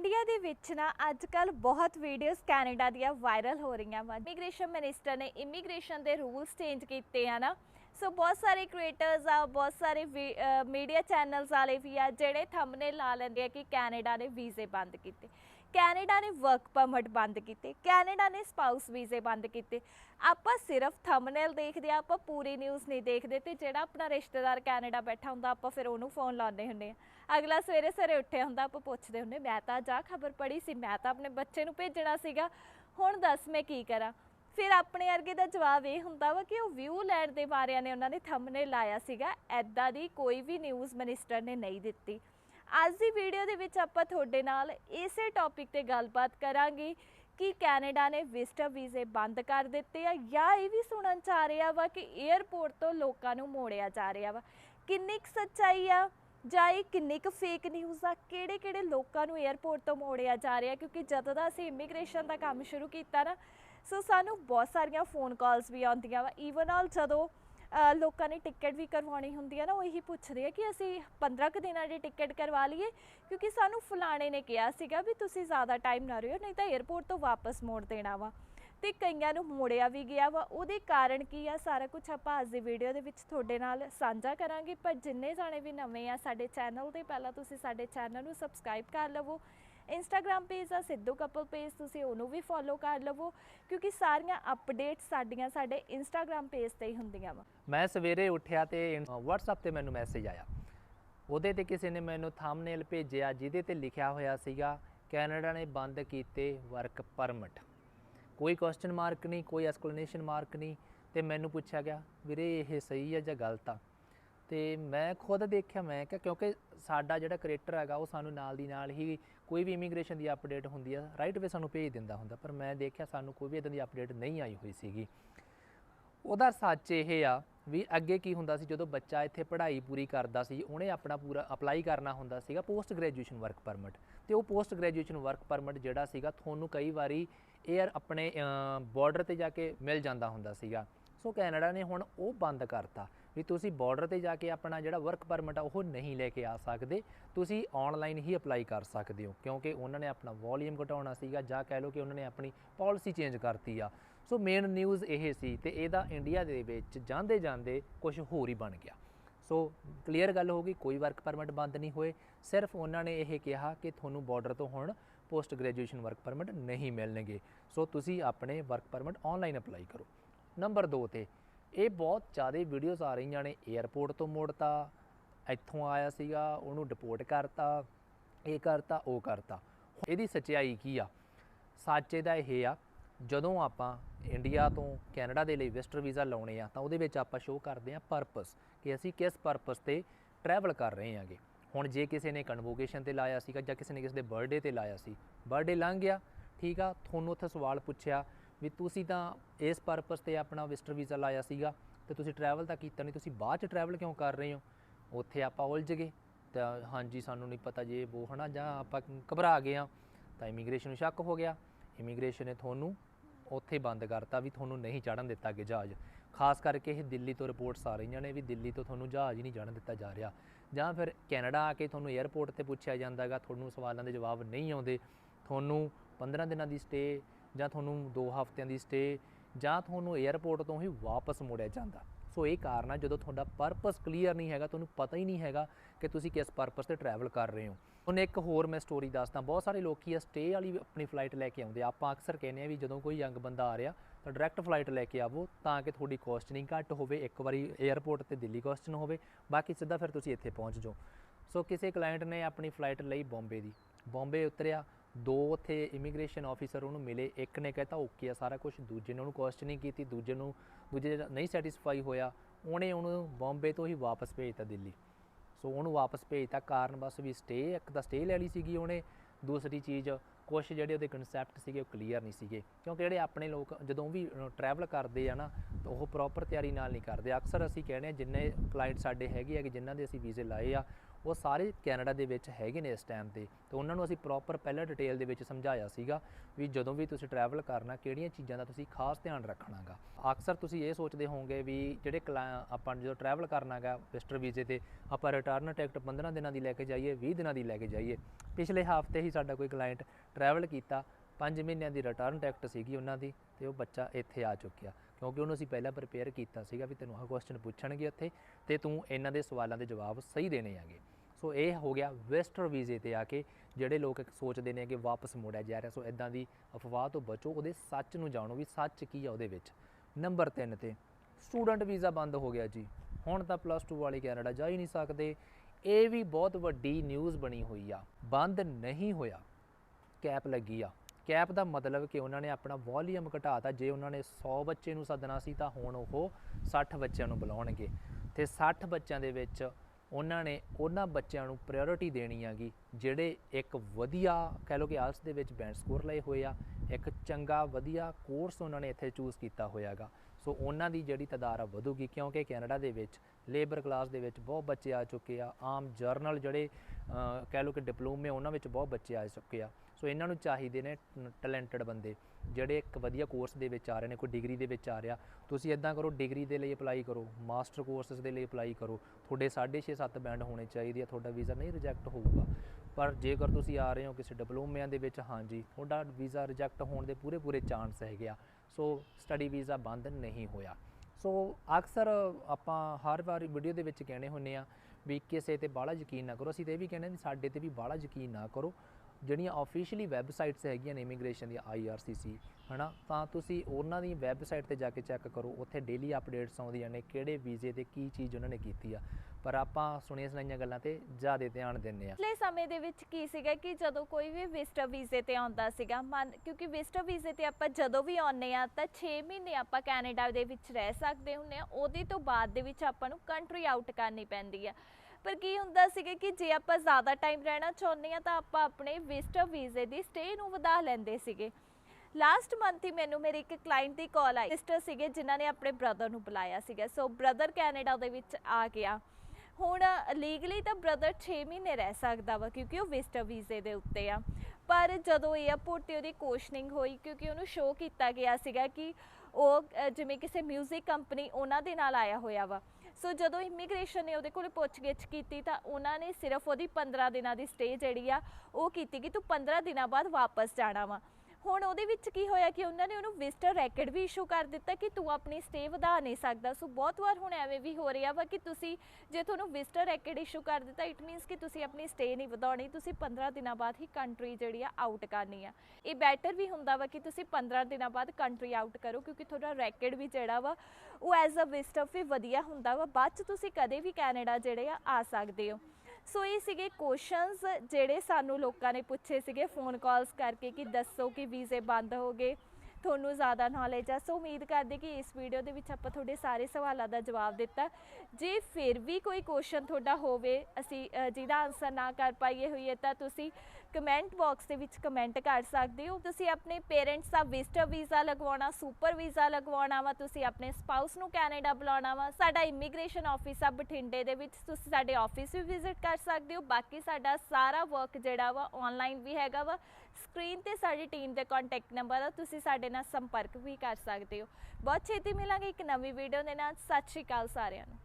India ਦੇ ਵਿੱਚ ਨਾ ਅੱਜ ਕੱਲ ਬਹੁਤ ਵੀਡੀਓਜ਼ ਕੈਨੇਡਾ ਦੀਆਂ ਵਾਇਰਲ ਹੋ ਰਹੀਆਂ ਵਾ। ਇਮੀਗ੍ਰੇਸ਼ਨ ਮਿਨਿਸਟਰ ਨੇ ਇਮੀਗ੍ਰੇਸ਼ਨ ਦੇ ਰੂਲਸ ਚੇਂਜ ਕੀਤੇ ਆ ਨਾ। ਸੋ ਬਹੁਤ ਸਾਰੇ ਕ੍ਰੀਏਟਰਸ ਆ, ਬਹੁਤ ਸਾਰੇ ਮੀਡੀਆ ਚੈਨਲਸ ਵਾਲੇ ਵੀ ਆ, ਜਿਹੜੇ ਥੰਬਨੇਲ ਲਾ ਲੈਂਦੇ ਆ ਕਿ ਕੈਨੇਡਾ ਨੇ ਵੀਜ਼ੇ ਬੰਦ ਕੀਤੇ। ਕੈਨੇਡਾ ਨੇ ਵਰਕ ਪਰਮਿਟ ਬੰਦ ਕੀਤੇ। ਕੈਨੇਡਾ ਨੇ ਸਪਾਊਸ ਵੀਜ਼ੇ ਬੰਦ ਕੀਤੇ। ਆਪਾਂ ਸਿਰਫ ਥੰਬਨੇਲ ਦੇਖਦੇ ਆ, ਆਪਾਂ ਪੂਰੀ ਨਿਊਜ਼ ਨਹੀਂ ਦੇਖਦੇ ਤੇ ਜਿਹੜਾ ਆਪਣਾ ਰਿਸ਼ਤੇਦਾਰ ਕੈਨੇਡਾ ਬੈਠਾ ਹੁੰਦਾ, ਆਪਾਂ ਫਿਰ ਉਹਨੂੰ ਫੋਨ ਲਾਉਂਦੇ ਹੁੰਦੇ ਆ। ਅਗਲਾ ਸਵੇਰੇ ਸਵੇਰੇ ਉੱਠਿਆ ਹੁੰਦਾ, ਆਪਾਂ ਪੁੱਛਦੇ ਹੁੰਦੇ, ਮੈਂ ਤਾਂ ਜਾ ਖਬਰ ਪੜ੍ਹੀ ਸੀ, ਮੈਂ ਤਾਂ ਆਪਣੇ ਬੱਚੇ ਨੂੰ ਭੇਜਣਾ ਸੀਗਾ। ਹੁਣ ਦੱਸ ਮੈਂ ਕੀ ਕਰਾਂ? ਫਿਰ ਆਪਣੇ ਅਰਗੇ ਦਾ ਜਵਾਬ ਇਹ ਹੁੰਦਾ ਵਾ ਕਿ ਉਹ ਵਿਊ ਲੈਣ ਦੇ ਬਾਰਿਆਂ ਨੇ ਉਹਨਾਂ ਨੇ ਥੰਬਨੇਲ ਲਾਇਆ ਸੀਗਾ ਐਦਾਂ ਦੀ ਕੋਈ ਵੀ ਨਿਊਜ਼ ਮਿਨਿਸਟਰ ਨੇ ਨਹੀਂ ਦਿੱਤੀ। ਅੱਜ ਦੀ ਵੀਡੀਓ ਦੇ ਵਿੱਚ ਆਪਾਂ ਤੁਹਾਡੇ ਨਾਲ ਇਸੇ ਟੌਪਿਕ ਤੇ ਗੱਲਬਾਤ ਕਰਾਂਗੇ ਕਿ ਕੈਨੇਡਾ ਨੇ ਵਿਜ਼ਟਰ ਵੀਜ਼ੇ ਬੰਦ ਕਰ ਦਿੱਤੇ ਆ, ਜਾਂ ਇਹ ਵੀ ਸੁਣਨ ਚ ਆ ਰਿਹਾ ਵਾ ਕਿ 에ਅਰਪੋਰਟ ਤੋਂ ਲੋਕਾਂ ਨੂੰ ਮੋੜਿਆ ਜਾ ਰਿਹਾ ਵਾ। ਕਿੰਨੀ ਕੁ ਸੱਚਾਈ ਆ? ਜਾਂ ਇਹ ਕਿੰਨੀ ਕੁ ਫੇਕ ਨਿਊਜ਼ ਆ, ਕਿਹੜੇ ਕਿਹੜੇ ਲੋਕਾਂ ਨੂੰ 에ਅਰਪੋਰਟ ਤੋਂ ਮੋੜਿਆ ਜਾ ਰਿਹਾ? ਕਿਉਂਕਿ ਜਦੋਂ ਦਾ ਅਸੀਂ ਇਮੀਗ੍ਰੇਸ਼ਨ ਦਾ ਕੰਮ ਸ਼ੁਰੂ ਕੀਤਾ ਨਾ, ਸੋ ਸਾਨੂੰ ਬਹੁਤ ਸਾਰੀਆਂ ਫੋਨ ਕਾਲਸ ਵੀ ਆਉਂਦੀਆਂ ਵਾ। ਈਵਨ ਆਲ ਜਦੋਂ ਲੋਕਾਂ ਨੇ ਟਿਕਟ ਵੀ ਕਰਵਾਉਣੀ ਹੁੰਦੀ ਹੈ ਨਾ, ਉਹ ਇਹੀ ਪੁੱਛਦੇ ਆ ਕਿ ਅਸੀਂ 15 ਕੁ ਦਿਨਾਂ ਦੀ ਟਿਕਟ ਕਰਵਾ ਲਈਏ, ਕਿਉਂਕਿ ਸਾਨੂੰ ਫਲਾਣੇ ਨੇ ਕਿਹਾ ਸੀਗਾ ਵੀ ਤੁਸੀਂ ਜ਼ਿਆਦਾ ਟਾਈਮ ਨਾ ਰਹੋ ਨਹੀਂ ਤਾਂ 에ਅਰਪੋਰਟ ਤੋਂ ਵਾਪਸ ਮੋੜ ਦੇਣਾ ਵਾ। ਤੇ ਕਈਆਂ ਨੂੰ ਮੋੜਿਆ ਵੀ ਗਿਆ ਵਾ। ਉਹਦੇ ਕਾਰਨ ਕੀ ਆ? ਸਾਰਾ ਕੁਝ ਆਪਾਂ ਅੱਜ ਦੀ ਵੀਡੀਓ ਦੇ ਵਿੱਚ ਤੁਹਾਡੇ ਨਾਲ ਸਾਂਝਾ ਕਰਾਂਗੇ। ਪਰ ਜਿੰਨੇ ਜਾਣੇ ਵੀ ਨਵੇਂ ਆ ਸਾਡੇ ਚੈਨਲ ਤੇ, ਪਹਿਲਾਂ ਤੁਸੀਂ ਸਾਡੇ ਚੈਨਲ ਨੂੰ ਸਬਸਕ੍ਰਾਈਬ ਕਰ ਲਵੋ। ਇੰਸਟਾਗ੍ਰam ਪੇਜ ਆ, ਸਿੱਧੂ ਕਪਲ ਪੇਜ ਤੁਸੀਂ ਉਹਨੂੰ ਵੀ ਫੋਲੋ ਕਰ ਲਵੋ। ਕਿਉਂਕਿ ਸਾਰੀਆਂ ਅਪਡੇਟਸ ਸਾਡੀਆਂ ਸਾਡੇ ਇੰਸਟਾਗ੍ਰam ਪੇਜ ਤੇ ਹੀ ਹੁੰਦੀਆਂ ਵਾ। ਮੈਂ ਸਵੇਰੇ ਉੱਠਿਆ ਤੇ WhatsApp ਤੇ ਮੈਨੂੰ ਮੈਸੇਜ ਆਇਆ। ਉਹਦੇ ਤੇ ਕਿਸੇ ਨੇ ਮੈਨੂੰ ਥੰਬਨੇਲ ਭੇਜਿਆ, ਜਿਹਦੇ ਤੇ ਲਿਖਿਆ ਹੋਇਆ ਸੀਗਾ, ਕੈਨੇਡਾ ਨੇ ਬੰਦ ਕੀਤੇ ਵਰਕ ਪਰਮਿਟ ਕੋਈ ਕੁਐਸਚਨ ਮਾਰਕ ਨਹੀਂ, ਕੋਈ ਐਕਸਪਲੇਨੇਸ਼ਨ ਮਾਰਕ ਨਹੀਂ ਤੇ ਮੈਨੂੰ ਪੁੱਛਿਆ ਗਿਆ, ਵੀਰੇ, ਇਹ ਸਹੀ ਆ ਜਾਂ ਗਲਤ ਆ? ਤੇ ਮੈਂ ਖੁਦ ਦੇਖਿਆ, ਮੈਂ ਕਿ ਕਿਉਂਕਿ ਸਾਡਾ ਜਿਹੜਾ ਕ੍ਰੀਏਟਰ ਹੈਗਾ, ਉਹ ਸਾਨੂੰ ਨਾਲ ਦੀ ਨਾਲ ਹੀ ਕੋਈ ਵੀ ਇਮੀਗ੍ਰੇਸ਼ਨ ਦੀ ਅਪਡੇਟ ਹੁੰਦੀ ਆ ਰਾਈਟ ਵੇ ਸਾਨੂੰ ਭੇਜ ਦਿੰਦਾ ਹੁੰਦਾ। ਪਰ ਮੈਂ ਦੇਖਿਆ, ਸਾਨੂੰ ਕੋਈ ਵੀ ਇਦਾਂ ਦੀ ਅਪਡੇਟ ਨਹੀਂ ਆਈ ਹੋਈ ਸੀਗੀ। ਉਹਦਾ ਸੱਚ ਇਹ ਆ ਵੀ ਅੱਗੇ ਕੀ ਹੁੰਦਾ ਸੀ, ਜਦੋਂ ਬੱਚਾ ਇੱਥੇ ਪੜ੍ਹਾਈ ਪੂਰੀ ਕਰਦਾ ਸੀ, ਉਹਨੇ ਆਪਣਾ ਪੂਰਾ ਅਪਲਾਈ ਕਰਨਾ ਹੁੰਦਾ ਸੀਗਾ ਪੋਸਟ ਗ੍ਰੈਜੂਏਸ਼ਨ ਵਰਕ ਪਰਮਿਟ ਤੇ ਉਹ ਪੋਸਟ ਗ੍ਰੈਜੂਏਸ਼ਨ ਵਰਕ ਪਰਮਿਟ ਜਿਹੜਾ ਸੀਗਾ, ਤੁਹਾਨੂੰ ਕਈ ਵਾਰੀ 에ਅਰ ਆਪਣੇ ਬਾਰਡਰ ਤੇ ਜਾ ਕੇ ਮਿਲ ਜਾਂਦਾ ਹੁੰਦਾ ਸੀਗਾ। ਸੋ ਕੈਨੇਡਾ ਨੇ ਹੁਣ ਉਹ ਬੰਦ ਕਰਤਾ ਵੀ ਤੁਸੀਂ ਬਾਰਡਰ ਤੇ ਜਾ ਕੇ ਆਪਣਾ ਜਿਹੜਾ ਵਰਕ ਪਰਮਿਟ ਆ, ਉਹ ਨਹੀਂ ਲੈ ਕੇ ਆ ਸਕਦੇ। ਤੁਸੀਂ ਆਨਲਾਈਨ ਹੀ ਅਪਲਾਈ ਕਰ ਸਕਦੇ ਹੋ, ਕਿਉਂਕਿ ਉਹਨਾਂ ਨੇ ਆਪਣਾ ਵੋਲੀਅਮ ਘਟਾਉਣਾ ਸੀਗਾ ਜਾਂ ਕਹਿ ਲਓ ਕਿ ਉਹਨਾਂ ਨੇ ਆਪਣੀ ਪਾਲਿਸੀ ਚੇਂਜ ਕਰਤੀ ਆ। ਸੋ ਮੇਨ ਨਿਊਜ਼ ਇਹ ਸੀ ਤੇ ਇਹਦਾ ਇੰਡੀਆ ਦੇ ਵਿੱਚ ਜਾਂਦੇ ਜਾਂਦੇ ਕੁਝ ਹੋਰ ਹੀ ਬਣ ਗਿਆ। ਸੋ ਕਲੀਅਰ ਗੱਲ ਹੋ ਗਈ, ਕੋਈ ਵਰਕ ਪਰਮਿਟ ਬੰਦ ਨਹੀਂ ਹੋਏ। ਸਿਰਫ ਉਹਨਾਂ ਨੇ ਇਹ ਕਿਹਾ ਕਿ ਤੁਹਾਨੂੰ ਬਾਰਡਰ ਤੋਂ ਹੁਣ ਪੋਸਟ ਗ੍ਰੈਜੂਏਸ਼ਨ ਵਰਕ ਪਰਮਿਟ ਨਹੀਂ ਮਿਲਣਗੇ। ਸੋ ਤੁਸੀਂ ਆਪਣੇ ਵਰਕ ਪਰਮਿਟ ਆਨਲਾਈਨ ਅਪਲਾਈ ਕਰੋ। ਨੰਬਰ 2 ਤੇ, ਇਹ ਬਹੁਤ ਜ਼ਿਆਦਾ ਵੀਡੀਓਜ਼ ਆ ਰਹੀਆਂ ਨੇ 에ਅਰਪੋਰਟ ਤੋਂ ਮੋੜਤਾ, ਇੱਥੋਂ ਆਇਆ ਸੀਗਾ, ਉਹਨੂੰ ਡਿਪੋਰਟ ਕਰਤਾ, ਇਹ ਕਰਤਾ, ਉਹ ਕਰਤਾ। ਇਹਦੀ ਸੱਚਾਈ ਕੀ ਆ? ਸੱਚ ਇਹਦਾ ਇਹ ਆ, ਜਦੋਂ ਆਪਾਂ ਇੰਡੀਆ ਤੋਂ ਕੈਨੇਡਾ ਦੇ ਲਈ ਵਿਜ਼ਟਰ ਵੀਜ਼ਾ ਲਾਉਣੇ ਆ, ਤਾਂ ਉਹਦੇ ਵਿੱਚ ਆਪਾਂ ਸ਼ੋਅ ਕਰਦੇ ਆ ਪਰਪਸ ਕਿ ਅਸੀਂ ਕਿਸ ਪਰਪਸ ਤੇ ਟਰੈਵਲ ਕਰ ਰਹੇ ਹਾਂਗੇ ਹੁਣ ਜੇ ਕਿਸੇ ਨੇ ਕਨਵੋਕੇਸ਼ਨ ਤੇ ਲਾਇਆ ਸੀਗਾ ਜਾਂ ਕਿਸੇ ਨੇ ਕਿਸੇ ਦੇ ਬਰਥਡੇ ਤੇ ਲਾਇਆ ਸੀ ਬਰਥਡੇ ਲੰਘ ਗਿਆ, ਠੀਕ ਆ, ਤੁਹਾਨੂੰ ਉੱਥੇ ਸਵਾਲ ਪੁੱਛਿਆ ਵੀ ਤੁਸੀਂ ਤਾਂ ਇਸ ਪਰਪਸ ਤੇ ਆਪਣਾ ਵਿਜ਼ਟਰ ਵੀਜ਼ਾ ਲਾਇਆ ਸੀਗਾ ਤੇ ਤੁਸੀਂ ਟਰੈਵਲ ਤਾਂ ਕੀਤਾ ਨਹੀਂ, ਤੁਸੀਂ ਬਾਅਦ ਚ ਟਰੈਵਲ ਕਿਉਂ ਕਰ ਰਹੇ ਹੋ? ਉੱਥੇ ਆਪਾਂ ਉਲਝ ਗਏ, ਤਾਂ ਹਾਂਜੀ, ਸਾਨੂੰ ਨਹੀਂ ਪਤਾ ਜੇ ਉਹ ਹਨਾ, ਜਾਂ ਆਪਾਂ ਘਬਰਾ ਗਏ ਆ ਤਾਂ ਇਮੀਗ੍ਰੇਸ਼ਨ ਨੂੰ ਸ਼ੱਕ ਹੋ ਗਿਆ। ਇਮੀਗ੍ਰੇਸ਼ਨ ਨੇ ਤੁਹਾਨੂੰ ਉੱਥੇ ਬੰਦ ਕਰਤਾ ਵੀ ਤੁਹਾਨੂੰ ਨਹੀਂ ਚੜਨ ਦਿੱਤਾ ਅੱਗੇ ਜਹਾਜ਼। ਖਾਸ ਕਰਕੇ ਇਹ ਦਿੱਲੀ ਤੋਂ ਰਿਪੋਰਟਸ ਆ ਰਹੀਆਂ ਨੇ ਵੀ ਦਿੱਲੀ ਤੋਂ ਤੁਹਾਨੂੰ ਜਹਾਜ਼ ਹੀ ਨਹੀਂ ਚੜਨ ਦਿੱਤਾ ਜਾ ਰਿਹਾ। ਜਾਂ ਫਿਰ ਕੈਨੇਡਾ ਆ ਕੇ ਤੁਹਾਨੂੰ 에ਅਰਪੋਰਟ ਤੇ ਪੁੱਛਿਆ ਜਾਂਦਾ ਹੈਗਾ ਤੁਹਾਨੂੰ ਸਵਾਲਾਂ ਦੇ ਜਵਾਬ ਨਹੀਂ ਆਉਂਦੇ, ਤੁਹਾਨੂੰ 15 ਦਿਨਾਂ ਦੀ ਸਟੇ ਜਾਂ ਤੁਹਾਨੂੰ 2 ਹਫ਼ਤਿਆਂ ਦੀ ਸਟੇ ਜਾਂ ਤੁਹਾਨੂੰ 에ਅਰਪੋਰਟ ਤੋਂ ਹੀ ਵਾਪਸ ਮੋੜਿਆ ਜਾਂਦਾ। ਸੋ ਇਹ ਕਾਰਨ ਆ ਜਦੋਂ ਤੁਹਾਡਾ ਪਰਪਸ ਕਲੀਅਰ ਨਹੀਂ ਹੈਗਾ, ਤੁਹਾਨੂੰ ਪਤਾ ਹੀ ਨਹੀਂ ਹੈਗਾ ਕਿ ਤੁਸੀਂ ਕਿਸ ਪਰਪਸ ਤੇ ਟਰੈਵਲ ਕਰ ਰਹੇ ਹੋ। ਹੁਣ ਇੱਕ ਹੋਰ ਮੈਂ ਸਟੋਰੀ ਦੱਸਦਾ, ਬਹੁਤ ਸਾਰੇ ਲੋਕੀ ਆ ਸਟੇ ਵਾਲੀ ਆਪਣੀ ਫਲਾਈਟ ਲੈ ਕੇ ਆਉਂਦੇ ਆ। ਆਪਾਂ ਅਕਸਰ ਕਹਿੰਦੇ ਆ ਵੀ ਜਦੋਂ ਕੋਈ ਯੰਗ ਬੰਦਾ ਆ ਰਿਹਾ, ਤਾਂ ਡਾਇਰੈਕਟ ਫਲਾਈਟ ਲੈ ਕੇ ਆਵੋ ਤਾਂ ਕਿ ਤੁਹਾਡੀ ਕੋਸਟਿੰਗ ਘੱਟ ਹੋਵੇ, ਇੱਕ ਵਾਰੀ 에ਅਰਪੋਰਟ ਤੇ ਦਿੱਲੀ ਕੋਸਟਨ ਹੋਵੇ, ਬਾਕੀ ਸਿੱਧਾ ਫਿਰ ਤੁਸੀਂ ਇੱਥੇ ਪਹੁੰਚ ਜਾਓ। ਸੋ ਕਿਸੇ ਕਲਾਇੰਟ ਨੇ ਆਪਣੀ ਫਲਾਈਟ ਲਈ ਬੰਬੇ ਦੀ। ਬੰਬੇ ਉਤਰਿਆ, ਦੋ ਉੱਥੇ ਇਮੀਗ੍ਰੇਸ਼ਨ ਆਫੀਸਰ ਉਹਨੂੰ ਮਿਲੇ, ਇੱਕ ਨੇ ਕਹਿਤਾ ਓਕੇ ਆ ਸਾਰਾ ਕੁਝ ਦੂਜੇ ਨੇ ਉਹਨੂੰ ਕੁਐਸਚਨਿੰਗ ਕੀਤੀ, ਦੂਜੇ ਨੂੰ, ਦੂਜੇ ਨਹੀਂ ਸੈਟੀਸਫਾਈ ਹੋਇਆ, ਉਹਨੇ ਉਹਨੂੰ ਬੰਬੇ ਤੋਂ ਹੀ ਵਾਪਸ ਭੇਜਤਾ ਦਿੱਲੀ। ਸੋ ਉਹਨੂੰ ਵਾਪਸ ਭੇਜਤਾ ਕਾਰਨ ਬਸ ਵੀ ਸਟੇ ਇੱਕ ਤਾਂ ਸਟੇ ਲੈ ਲਈ ਸੀਗੀ ਉਹਨੇ, ਦੂਸਰੀ ਚੀਜ਼ ਕੁਝ ਜਿਹੜੇ ਉਹਦੇ ਕਨਸੈਪਟ ਸੀਗੇ ਉਹ ਕਲੀਅਰ ਨਹੀਂ ਸੀਗੇ। ਕਿਉਂਕਿ ਜਿਹੜੇ ਆਪਣੇ ਲੋਕ ਜਦੋਂ ਵੀ ਟਰੈਵਲ ਕਰਦੇ ਆ ਨਾ, ਤਾਂ ਉਹ ਪ੍ਰੋਪਰ ਤਿਆਰੀ ਨਾਲ ਨਹੀਂ ਕਰਦੇ। ਅਕਸਰ ਅਸੀਂ ਕਹਿੰਦੇ ਆ ਜਿੰਨੇ ਕਲਾਇੰਟ ਸਾਡੇ ਹੈਗੇ ਆ ਕਿ ਜਿਨ੍ਹਾਂ ਦੇ ਅਸੀਂ ਵੀਜ਼ੇ ਲਾਏ ਆ ਉਹ ਸਾਰੇ ਕੈਨੇਡਾ ਦੇ ਵਿੱਚ ਹੈਗੇ ਨੇ ਇਸ ਟਾਈਮ ਤੇ। ਤੇ ਉਹਨਾਂ ਨੂੰ ਅਸੀਂ ਪ੍ਰੋਪਰ ਪਹਿਲਾਂ ਡਿਟੇਲ ਦੇ ਵਿੱਚ ਸਮਝਾਇਆ ਸੀਗਾ ਵੀ ਜਦੋਂ ਵੀ ਤੁਸੀਂ ਟਰੈਵਲ ਕਰਨਾ, ਕਿਹੜੀਆਂ ਚੀਜ਼ਾਂ ਦਾ ਤੁਸੀਂ ਖਾਸ ਧਿਆਨ ਰੱਖਣਾਗਾ। ਅਕਸਰ ਤੁਸੀਂ ਇਹ ਸੋਚਦੇ ਹੋਵੋਗੇ ਵੀ ਜਿਹੜੇ ਕਲਾ- ਆਪਾਂ ਜਦੋਂ ਟਰੈਵਲ ਕਰਨਾਗਾ ਵਿਜ਼ਟਰ ਵੀਜ਼ੇ ਤੇ, ਆਪਾਂ ਰਿਟਰਨ ਟਿਕਟ 15 ਦਿਨਾਂ ਦੀ ਲੈ ਕੇ ਜਾਈਏ 20 ਦਿਨਾਂ ਦੀ ਲੈ ਕੇ ਜਾਈਏ। ਪਿਛਲੇ ਹਫ਼ਤੇ ਹੀ ਸਾਡਾ ਕੋਈ ਕਲਾਇੰਟ ਟਰੈਵਲ ਕੀਤਾ 5 ਮਹੀਨਿਆਂ ਦੀ ਰਿਟਰਨ ਟਿਕਟ ਸੀਗੀ ਉਹਨਾਂ ਦੀ, ਤੇ ਉਹ ਬੱਚਾ ਇੱਥੇ ਆ ਚੁੱਕਿਆ। ਕਿਉਂਕਿ ਉਹਨੂੰ ਅਸੀਂ ਪਹਿਲਾਂ ਪ੍ਰਿਪੇਅਰ ਕੀਤਾ ਸੀਗਾ ਵੀ ਤੈਨੂੰ ਆਹ ਕੁਐਸਚਨ ਪੁੱਛਣਗੇ ਉੱਥੇ ਤੇ ਤੂੰ ਇਹਨਾਂ ਦੇ ਸਵਾਲਾਂ ਦੇ ਜਵਾਬ ਸਹੀ ਦੇਣੇ ਆਗੇ ਸੋ ਇਹ ਹੋ ਗਿਆ ਵੈਸਟਰ ਵੀਜ਼ੇ ਤੇ ਆ ਕੇ ਜਿਹੜੇ ਲੋਕ ਸੋਚਦੇ ਨੇ ਕਿ ਵਾਪਸ ਮੋੜਿਆ ਜਾ ਰਿਹਾ। ਸੋ ਇਦਾਂ ਦੀ ਅਫਵਾਹ ਤੋਂ ਬਚੋ, ਉਹਦੇ ਸੱਚ ਨੂੰ ਜਾਣੋ ਵੀ ਸੱਚ ਕੀ ਆ ਉਹਦੇ ਵਿੱਚ। ਨੰਬਰ 3 ਤੇ ਸਟੂਡੈਂਟ ਵੀਜ਼ਾ ਬੰਦ ਹੋ ਗਿਆ ਜੀ। ਹੁਣ ਤਾਂ ਪਲੱਸ 2 ਵਾਲੇ ਕੈਨੇਡਾ ਜਾ ਹੀ ਨਹੀਂ ਸਕਦੇ। ਇਹ ਵੀ ਬਹੁਤ ਵੱਡੀ ਨਿਊਜ਼ ਬਣੀ ਹੋਈ ਆ। ਬੰਦ ਨਹੀਂ ਹੋਇਆ। ਕੈਪ ਲੱਗੀ ਆ। ਕੈਪ ਦਾ ਮਤਲਬ ਕਿ ਉਹਨਾਂ ਨੇ ਆਪਣਾ ਵੋਲੀਅਮ ਘਟਾਤਾ ਜੇ ਉਹਨਾਂ ਨੇ 100 ਬੱਚੇ ਨੂੰ ਸੱਦਣਾ ਸੀ ਤਾਂ ਹੁਣ ਉਹ 60 ਬੱਚਿਆਂ ਨੂੰ ਬੁਲਾਉਣਗੇ। ਤੇ 60 ਬੱਚਿਆਂ ਦੇ ਵਿੱਚ ਉਹਨਾਂ ਨੇ ਉਹਨਾਂ ਬੱਚਿਆਂ ਨੂੰ ਪ੍ਰਾਇੋਰਟੀ ਦੇਣੀ ਹੈਗੀ, ਜਿਹੜੇ ਇੱਕ ਵਧੀਆ ਕਹਿ ਲਓ ਕਿ ਆਲਸ ਦੇ ਵਿੱਚ ਬੈਂਡ ਸਕੋਰ ਲਏ ਹੋਏ ਆ, ਇੱਕ ਚੰਗਾ ਵਧੀਆ ਕੋਰਸ ਉਹਨਾਂ ਨੇ ਇੱਥੇ ਚੂਜ਼ ਕੀਤਾ ਹੋਇਆਗਾ ਸੋ ਉਹਨਾਂ ਦੀ ਜਿਹੜੀ ਤਦਾਰ ਆ ਵਧੂਗੀ, ਕਿਉਂਕਿ ਕੈਨੇਡਾ ਦੇ ਵਿੱਚ ਲੇਬਰ ਕਲਾਸ ਦੇ ਵਿੱਚ ਬਹੁਤ ਬੱਚੇ ਆ ਚੁੱਕੇ ਆ, ਆਮ ਜਰਨਲ ਜਿਹੜੇ ਕਹਿ ਲਓ ਕਿ ਡਿਪਲੋਮੇ ਉਹਨਾਂ ਵਿੱਚ ਬਹੁਤ ਬੱਚੇ ਆ ਚੁੱਕੇ ਆ। ਸੋ ਇਹਨਾਂ ਨੂੰ ਚਾਹੀਦੇ ਨੇ ਟੈਲੈਂਟਡ ਬੰਦੇ, ਜਿਹੜੇ ਇੱਕ ਵਧੀਆ ਕੋਰਸ ਦੇ ਵਿੱਚ ਆ ਰਹੇ ਨੇ, ਕੋਈ ਡਿਗਰੀ ਦੇ ਵਿੱਚ ਆ ਰਿਹਾ। ਤੁਸੀਂ ਇਦਾਂ ਕਰੋ, ਡਿਗਰੀ ਦੇ ਲਈ ਅਪਲਾਈ ਕਰੋ, ਮਾਸਟਰ ਕੋਰਸਸ ਦੇ ਲਈ ਅਪਲਾਈ ਕਰੋ। ਤੁਹਾਡੇ 6.5 7 ਬੈਂਡ ਹੋਣੇ ਚਾਹੀਦੇ ਆ, ਤੁਹਾਡਾ ਵੀਜ਼ਾ ਨਹੀਂ ਰਿਜੈਕਟ ਹੋਊਗਾ। ਪਰ ਜੇਕਰ ਤੁਸੀਂ ਆ ਰਹੇ ਹੋ ਕਿਸੇ ਡਿਪਲੋਮਿਆਂ ਦੇ ਵਿੱਚ, ਹਾਂਜੀ, ਤੁਹਾਡਾ ਵੀਜ਼ਾ ਰਿਜੈਕਟ ਹੋਣ ਦੇ ਪੂਰੇ ਪੂਰੇ ਚਾਂਸ ਹੈਗੇ ਆ। ਸੋ ਸਟੱਡੀ ਵੀਜ਼ਾ ਬੰਦ ਨਹੀਂ ਹੋਇਆ। ਸੋ ਅਕਸਰ ਆਪਾਂ ਹਰ ਵਾਰ ਵੀਡੀਓ ਦੇ ਵਿੱਚ ਕਹਿੰਦੇ ਹੁੰਨੇ ਆ ਵੀ ਕਿਸੇ ਤੇ ਬਾਹਲਾ ਯਕੀਨ ਨਾ ਕਰੋ। ਅਸੀਂ ਤੇ ਇਹ ਵੀ ਕਹਿੰਦੇ ਵੀ ਸਾਡੇ ਤੇ ਵੀ ਬਾਹਲਾ ਯਕੀਨ ਨਾ ਕਰੋ। ਜਿਹੜੀਆਂ ਆਫੀਸ਼ੀਅਲੀ ਵੈਬਸਾਈਟਸ ਹੈਗੀਆਂ ਨੇ ਇਮੀਗ੍ਰੇਸ਼ਨ ਦੀ ਆਈਆਰਸੀਸੀ ਹਨਾ? ਤਾਂ ਤੁਸੀਂ ਉਹਨਾਂ ਦੀ ਵੈਬਸਾਈਟ ਤੇ ਜਾ ਕੇ ਚੈੱਕ ਕਰੋ। ਉੱਥੇ ਡੇਲੀ ਅਪਡੇਟਸ ਆਉਂਦੀਆਂ ਨੇ, ਕਿਹੜੇ ਵੀਜ਼ੇ ਤੇ ਕੀ ਚੀਜ਼ ਉਹਨਾਂ ਨੇ ਕੀਤੀ ਆ। ਪਰ ਆਪਾਂ ਸੁਣੀਆਂ ਸੁਣਾਈਆਂ ਗੱਲਾਂ ਤੇ ਜ਼ਿਆਦਾ ਧਿਆਨ ਦਿੰਨੇ ਆ ਪਿਛਲੇ ਸਮੇਂ ਦੇ ਵਿੱਚ ਕੀ ਸੀਗਾ ਕਿ ਜਦੋਂ ਕੋਈ ਵੀ ਵਿਜ਼ਟਰ ਵੀਜ਼ੇ ਤੇ ਆਉਂਦਾ ਸੀਗਾ, ਮੰਨ, ਕਿਉਂਕਿ ਵਿਜ਼ਟਰ ਵੀਜ਼ੇ ਤੇ ਆਪਾਂ ਜਦੋਂ ਵੀ ਆਉਂਦੇ ਆ ਤਾਂ 6 ਮਹੀਨੇ ਆਪਾਂ ਕੈਨੇਡਾ ਦੇ ਵਿੱਚ ਰਹਿ ਸਕਦੇ ਹੁੰਨੇ ਆ ਉਹਦੇ ਤੋਂ ਬਾਅਦ ਦੇ ਵਿੱਚ ਆਪਾਂ ਨੂੰ ਕੰਟਰੀ ਆਊਟ ਕਰਨੀ ਪੈਂਦੀ ਆ। ਪਰ ਕੀ ਹੁੰਦਾ ਸੀਗਾ ਕਿ ਜੇ ਆਪਾਂ ਜ਼ਿਆਦਾ ਟਾਈਮ ਰਹਿਣਾ ਚਾਹੁੰਦੇ ਆ ਤਾਂ ਆਪਾਂ ਆਪਣੇ ਵਿਜ਼ਟਰ ਵੀਜ਼ੇ ਦੀ ਸਟੇ ਨੂੰ ਵਧਾ ਲੈਂਦੇ ਸੀਗੇ। ਲਾਸਟ ਮੰਥ ਹੀ ਮੈਨੂੰ ਮੇਰੇ ਇੱਕ ਕਲਾਇੰਟ ਦੀ ਕਾਲ ਆਈ। ਸਿਸਟਰ ਸੀਗੇ ਜਿਨ੍ਹਾਂ ਨੇ ਆਪਣੇ ਬ੍ਰਦਰ ਨੂੰ ਬੁਲਾਇਆ ਸੀਗਾ। ਸੋ ਬ੍ਰਦਰ ਕੈਨੇਡਾ ਦੇ ਵਿੱਚ ਆ ਗਿਆ। ਹੁਣ ਲੀਗਲੀ ਤਾਂ ਬ੍ਰਦਰ 6 ਮਹੀਨੇ ਰਹਿ ਸਕਦਾ ਵਾ ਕਿਉਂਕਿ ਉਹ ਵਿਜ਼ਟਰ ਵੀਜ਼ੇ ਦੇ ਉੱਤੇ ਆ। ਪਰ ਜਦੋਂ ਏਅਰਪੋਰਟ ਤੇ ਉਹਦੀ ਕੋਸ਼ਨਿੰਗ ਹੋਈ, ਕਿਉਂਕਿ ਉਹਨੂੰ ਸ਼ੋਅ ਕੀਤਾ ਗਿਆ ਸੀਗਾ ਕਿ ਉਹ ਜਿਵੇਂ ਕਿਸੇ 뮤직 ਕੰਪਨੀ ਉਹਨਾਂ ਦੇ ਨਾਲ ਆਇਆ ਹੋਇਆ ਵਾ। ਸੋ ਜਦੋਂ ਇਮੀਗ੍ਰੇਸ਼ਨ ਨੇ ਉਹਦੇ ਕੋਲ ਪੁੱਛਗਿੱਛ ਕੀਤੀ ਤਾਂ ਉਹਨਾਂ ਨੇ ਸਿਰਫ ਉਹਦੀ 15 ਦਿਨਾਂ ਦੀ ਸਟੇ ਜਿਹੜੀ ਆ, ਉਹ ਕੀਤੀ ਕਿ ਤੂੰ 15 ਦਿਨਾਂ ਬਾਅਦ ਵਾਪਸ ਜਾਣਾ ਵਾ। ਹੁਣ ਉਹਦੇ ਵਿੱਚ ਕੀ ਹੋਇਆ ਕਿ ਉਹਨਾਂ ਨੇ ਉਹਨੂੰ ਵਿਜ਼ਟਰ ਰੈਕਟ ਵੀ ਇਸ਼ੂ ਕਰ ਦਿੱਤਾ ਕਿ ਤੂੰ ਆਪਣੀ ਸਟੇ ਵਧਾ ਨਹੀਂ ਸਕਦਾ। ਸੋ ਬਹੁਤ ਵਾਰ ਹੁਣ ਐਵੇਂ ਵੀ ਹੋ ਰਿਹਾ ਵਾ ਕਿ ਤੁਸੀਂ ਜੇ ਤੁਹਾਨੂੰ ਵਿਜ਼ਟਰ ਰੈਕਟ ਇਸ਼ੂ ਕਰ ਦਿੱਤਾ ਇਟ ਮੀਨਸ ਕਿ ਤੁਸੀਂ ਆਪਣੀ ਸਟੇ ਨਹੀਂ ਵਧਾਉਣੀ, ਤੁਸੀਂ 15 ਦਿਨਾਂ ਬਾਅਦ ਹੀ ਕੰਟਰੀ ਜਿਹੜੀ ਆ ਆਊਟ ਕਰਨੀ ਆ। ਇਹ ਬੈਟਰ ਵੀ ਹੁੰਦਾ ਵਾ ਕਿ ਤੁਸੀਂ 15 ਦਿਨਾਂ ਬਾਅਦ ਕੰਟਰੀ ਆਊਟ ਕਰੋ ਕਿਉਂਕਿ ਤੁਹਾਡਾ ਰੈਕਟ ਵੀ ਜਿਹੜਾ ਵਾ, ਉਹ ਐਜ਼ ਅ ਵਿਜ਼ਟਰ ਵੀ ਵਧੀਆ ਹੁੰਦਾ ਵਾ। ਬਾਅਦ ਚ ਤੁਸੀਂ ਕਦੇ ਵੀ ਕੈਨੇਡਾ ਜਿਹੜੇ ਆ ਆ ਸਕਦੇ ਹੋ। ਸੋ ਇਹ ਸੀਗੇ ਕੁਐਸਚਨਸ ਜਿਹੜੇ ਸਾਨੂੰ ਲੋਕਾਂ ਨੇ ਪੁੱਛੇ ਸੀਗੇ ਫੋਨ ਕਾਲਸ ਕਰਕੇ ਕਿ ਦੱਸੋ ਕਿ ਵੀਜ਼ੇ ਬੰਦ ਹੋ ਗਏ, ਤੁਹਾਨੂੰ ਜ਼ਿਆਦਾ ਨੌਲੇਜ ਆ। ਸੋ ਉਮੀਦ ਕਰਦੇ ਕਿ ਇਸ ਵੀਡੀਓ ਦੇ ਵਿੱਚ ਆਪਾਂ ਤੁਹਾਡੇ ਸਾਰੇ ਸਵਾਲਾਂ ਦਾ ਜਵਾਬ ਦਿੱਤਾ। ਜੇ ਫਿਰ ਵੀ ਕੋਈ ਕੁਐਸਚਨ ਤੁਹਾਡਾ ਹੋਵੇ, ਅਸੀਂ ਜਿਹਦਾ ਆਨਸਰ ਨਾ ਕਰ ਪਾਈਏ ਹੋਈਏ ਤਾਂ ਤੁਸੀਂ ਕਮੈਂਟ ਬਾਕਸ ਦੇ ਵਿੱਚ ਕਮੈਂਟ ਕਰ ਸਕਦੇ ਹੋ। ਤੁਸੀਂ ਆਪਣੇ ਪੇਰੈਂਟਸ ਦਾ ਵਿਜ਼ਟਰ ਵੀਜ਼ਾ ਲਗਵਾਉਣਾ ਸੁਪਰ ਵੀਜ਼ਾ ਲਗਵਾਉਣਾ ਵਾ, ਤੁਸੀਂ ਆਪਣੇ ਸਪਾਊਸ ਨੂੰ ਕੈਨੇਡਾ ਬੁਲਾਉਣਾ ਵਾ। ਸਾਡਾ ਇਮੀਗ੍ਰੇਸ਼ਨ ਆਫਿਸ ਆ ਬਠਿੰਡੇ ਦੇ ਵਿੱਚ, ਤੁਸੀਂ ਸਾਡੇ ਆਫਿਸ ਵੀ ਵਿਜ਼ਿਟ ਕਰ ਸਕਦੇ ਹੋ। ਬਾਕੀ ਸਾਡਾ ਸਾਰਾ ਵਰਕ ਜਿਹੜਾ ਵਾ ਆਨਲਾਈਨ ਵੀ ਹੈਗਾ ਵਾ। ਸਕਰੀਨ ਤੇ ਸਾਡੀ ਟੀਮ ਦੇ ਕੰਟੈਕਟ ਨੰਬਰ ਆ, ਤੁਸੀਂ ਸਾਡੇ ਨਾਲ ਸੰਪਰਕ ਵੀ ਕਰ ਸਕਦੇ ਹੋ। ਬਹੁਤ ਛੇਤੀ ਮਿਲਾਂਗੇ ਇੱਕ ਨਵੀਂ ਵੀਡੀਓ ਦੇ ਨਾਲ। ਸਤਿ ਸ਼੍ਰੀ ਅਕਾਲ ਸਾਰਿਆਂ ਨੂੰ।